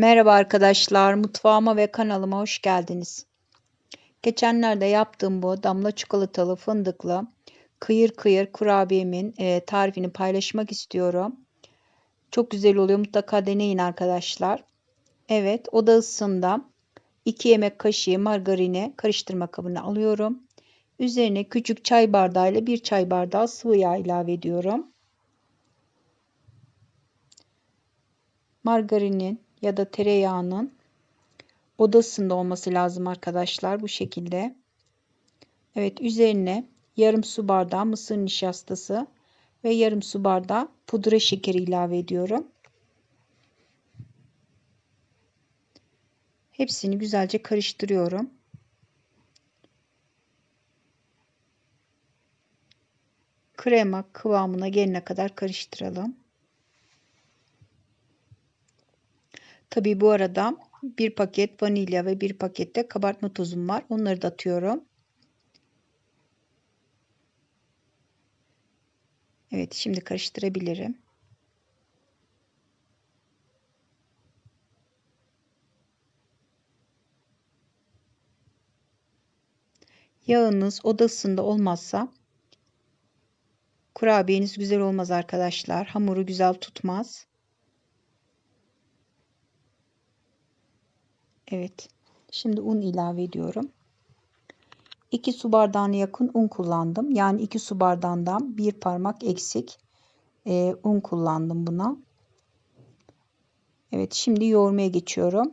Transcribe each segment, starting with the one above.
Merhaba arkadaşlar, mutfağıma ve kanalıma hoş geldiniz. Geçenlerde yaptığım bu damla çikolatalı fındıklı kıyır kıyır kurabiyemin e, tarifini paylaşmak istiyorum. Çok güzel oluyor, mutlaka deneyin arkadaşlar. Evet, oda ısısında 2 yemek kaşığı margarini karıştırma kabına alıyorum. Üzerine küçük çay bardağı ile 1 çay bardağı sıvı yağ ilave ediyorum. Margarinin ya da tereyağının odasında olması lazım arkadaşlar bu şekilde. Evet üzerine yarım su bardağı mısır nişastası ve yarım su bardağı pudra şekeri ilave ediyorum. Hepsini güzelce karıştırıyorum. Krema kıvamına gelene kadar karıştıralım. Tabii bu arada bir paket vanilya ve bir pakette kabartma tozum var. Onları da atıyorum. Evet şimdi karıştırabilirim. Yağınız odasında olmazsa kurabiyeniz güzel olmaz arkadaşlar. Hamuru güzel tutmaz. Evet. Şimdi un ilave ediyorum. 2 su bardağına yakın un kullandım. Yani 2 su bardağından bir parmak eksik e, un kullandım buna. Evet şimdi yoğurmaya geçiyorum.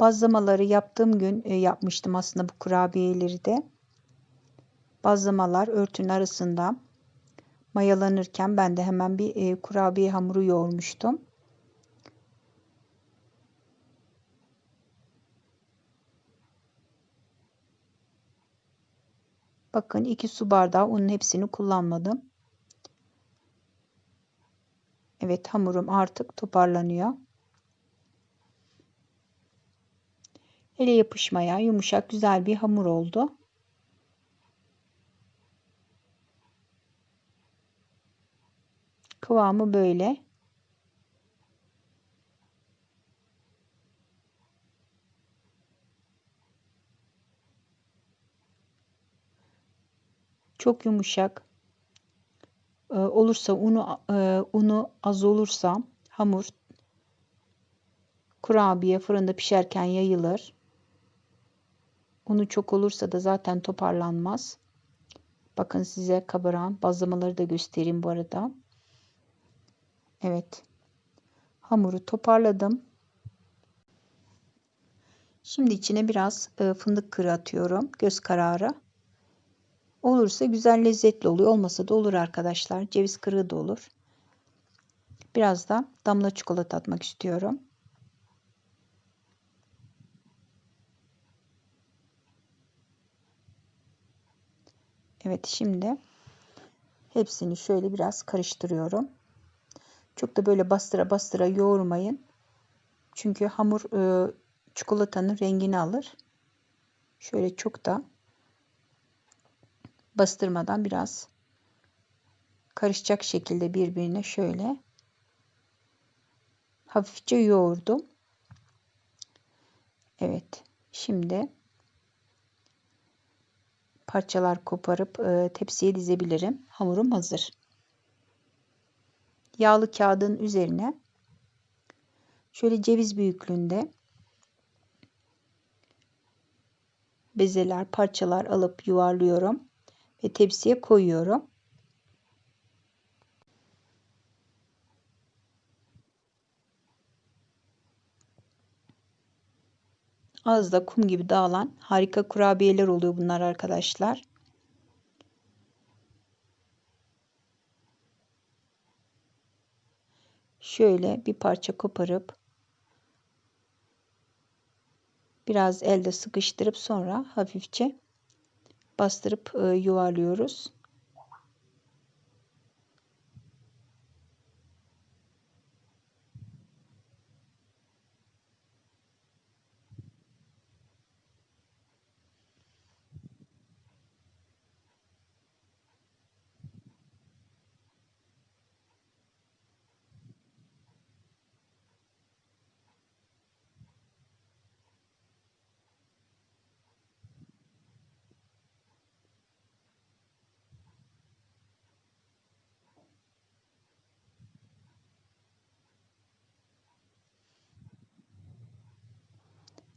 Bazlamaları yaptığım gün e, yapmıştım aslında bu kurabiyeleri de. Bazlamalar örtünün arasında mayalanırken ben de hemen bir e, kurabiye hamuru yoğurmuştum. Bakın 2 su bardağı unun hepsini kullanmadım. Evet hamurum artık toparlanıyor. Ele yapışmaya yumuşak güzel bir hamur oldu. Kıvamı böyle. Çok yumuşak ee, olursa unu e, unu az olursa hamur kurabiye fırında pişerken yayılır. Unu çok olursa da zaten toparlanmaz. Bakın size kabaran bazlamaları da göstereyim bu arada. Evet. Hamuru toparladım. Şimdi içine biraz e, fındık kırı atıyorum. Göz kararı. Olursa güzel lezzetli oluyor. Olmasa da olur arkadaşlar. Ceviz kırığı da olur. Biraz da damla çikolata atmak istiyorum. Evet şimdi hepsini şöyle biraz karıştırıyorum. Çok da böyle bastıra bastıra yoğurmayın. Çünkü hamur e, çikolatanın rengini alır. Şöyle çok da bastırmadan biraz karışacak şekilde birbirine şöyle hafifçe yoğurdum. Evet. Şimdi parçalar koparıp e, tepsiye dizebilirim. Hamurum hazır. Yağlı kağıdın üzerine şöyle ceviz büyüklüğünde bezeler, parçalar alıp yuvarlıyorum ve tepsiye koyuyorum. Ağızda kum gibi dağılan harika kurabiyeler oluyor bunlar arkadaşlar. Şöyle bir parça koparıp Biraz elde sıkıştırıp sonra hafifçe bastırıp e, yuvarlıyoruz.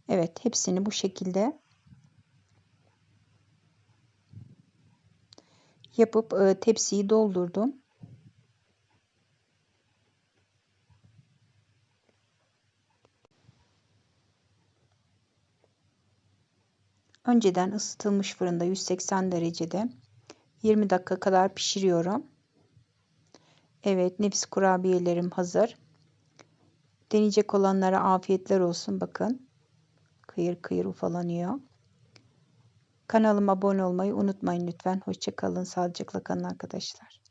Evet, hepsini bu şekilde yapıp e, tepsiyi doldurdum. Önceden ısıtılmış fırında 180 derecede 20 dakika kadar pişiriyorum. Evet, nefis kurabiyelerim hazır. Deneyecek olanlara afiyetler olsun. Bakın. Kıyır kıyır ufalanıyor. Kanalıma abone olmayı unutmayın lütfen. Hoşçakalın. Sağlıcakla kalın arkadaşlar.